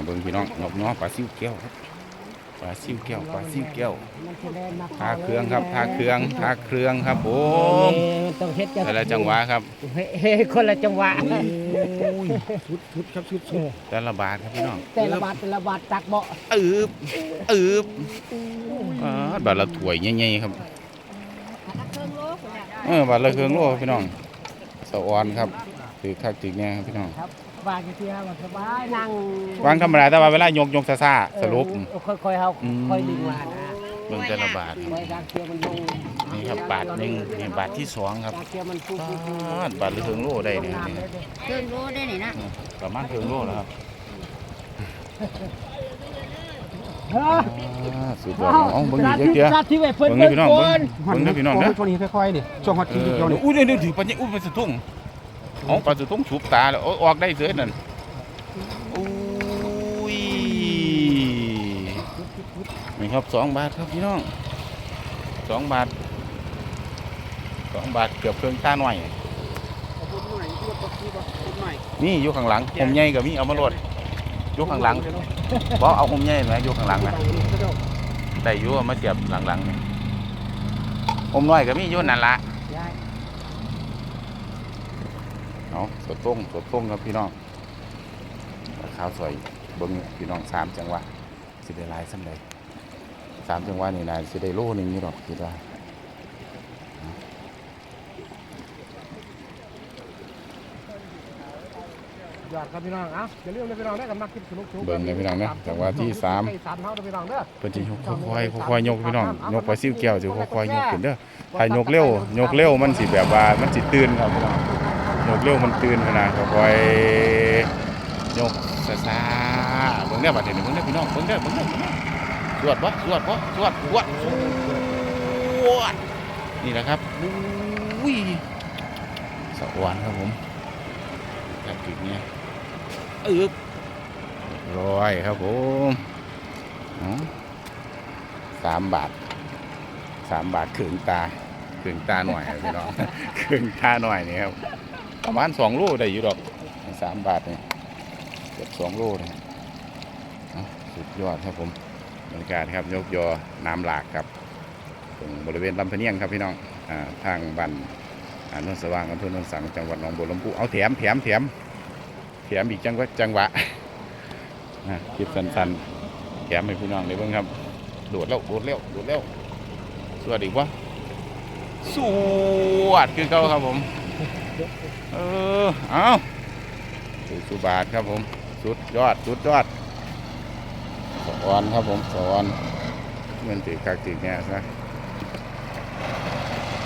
มาเบิ่งพี่น้องนกเนาะปลาซิวแก้วครับปลาซิวแก้วปลาซิวแก้วมันจะแล่นมาทาเครื่องครับทาเครื่องทาเครื่องครับผมเอ้ยต้องเฮ็ดแต่ละจังหวะครับเฮ้เฮ้คนละจังหวะชุดชุดครับชุดเอชุดอแต่ละบาทครับพี่น้องแต่ละบาทแต่ละบาทตักเบาะอืบอืบอ่าบาทละถ้วยใหญ่ๆครับเออบาทละเครื่องโลพี่น้องสะออนครับถือคักถือแน่ครับพี่น้องครับ วางอยู่ที่ห้าสบายนั่งวางธรรมดาแต่ว่าเวลายกยกซาซาๆสรุป เออค่อยๆเฮาอืม ค่อยดึงมานะเบิ่งแต่ละบาทค่อยดังเกียวมันลงนี่ครับบาทหนึ่งนี่บาทที่สองครับดังเกียวมันฟูฟูฟูบาทบาทละเครื่องโลได้เนี่ยน้ำเลยเด้อเครื่องรู้ได้นี่นะประมาณเครื่องโลแล้วครับเฮ้ยอ่าสุดยอดเอ๋อเบิ่งอีกเดี๋ยวจัดที่ไว้เพิ่นเบิ่งนี่พี่น้องก่เบิ่งเบิ่งเด้อพี่น้องเด้อช่วงนี้ค่อยๆดิช่วงฮอตเอคิวอเดียวนี่อุ้ยเดี๋ยวถือปัญญาอุ้ยมันสะทุ่ง เอาปลาสะทุ่งฉุบตาแล้วเอาออกได้เสือนั่นอุ้ยนี่ครับสองบาทครับพี่น้องสองบาทสองบาทเกือบเครื่องตาหน่อยนี่อยู่ข้างหลังผมใหญ่กับมีเอามาโหลดอยู่ข้างหลังบ่เอาผมใหญ่ไหมอยู่ข้างหลังนะได้อยู่เอามาเสียบหลังๆนี่ผมน้อยก็มีอยู่นั่นละ ย้าย เอาสดต้งสดต้งครับพี่น้องข้าวสวยเบิ้งพี่น้องสามจังหวะสิได้หลายสันใดสามจังหวะนี่นายสิได้โลหนึงนี่หรอกคิดว่ายอดครับพี่น้องเอ้าอย่าลืมนะพี่น้องได้กับมักคลิปสนุกๆเบิ้งเลยพี่น้องนะจังหวะที่สามใกล้สามเท่านะพี่น้องเด้อเพิ่นสิค่อยๆค่อยๆยกพี่น้องยกไปซิ้วแก้วสิค่อยๆยกขึ้นเด้อถ้ายกเร็วยกเร็วมันสิแบบว่ามันสิตื่นครับพี่น้อง ยกเร็วมันตื่นขนาดค่อยยกช้าเบิ่งเด้อบัดนี้เบิ่งเด้อพี่น้องเบิ่งเด้อเบิ่งเด้อเบิ่งเด้อสวดบ่สวดบ่สวดสวดสวดนี่แหละครับอุ้ยสะอวนครับผมแบบจุดเนี้ยอึบร้อยครับผมสามบาทสามบาทขึงตาขึงตาหน่อยพี่น้องขึงตาหน่อยนี่ครับ ประมาณสองโลได้อยู่ดอกสามบาทเนี่ยเกือบสองโลเลยสุดยอดครับผมบรรยากาศครับยกยอน้ำหลากครับตรงบริเวณลำพเนียงครับพี่น้องอทางบ้านนนท์สว่างอำเภอนนสังจังหวัดหนองบัวลำพูเอาแถมแถมแถมแถมอีกจังหวะจังหวะคลิปสั้นๆแถมให้พี่น้องเลยเบ้างครับโดดแล้วโดดแล้วโดดแล้วสวัสดีวะสวัสดีคือเก่าครับผม เออเอาสุสุบาทครับผม สุดยอด สุดยอด สอนครับผม สอนเงินติดกากติดเนี่ยนะ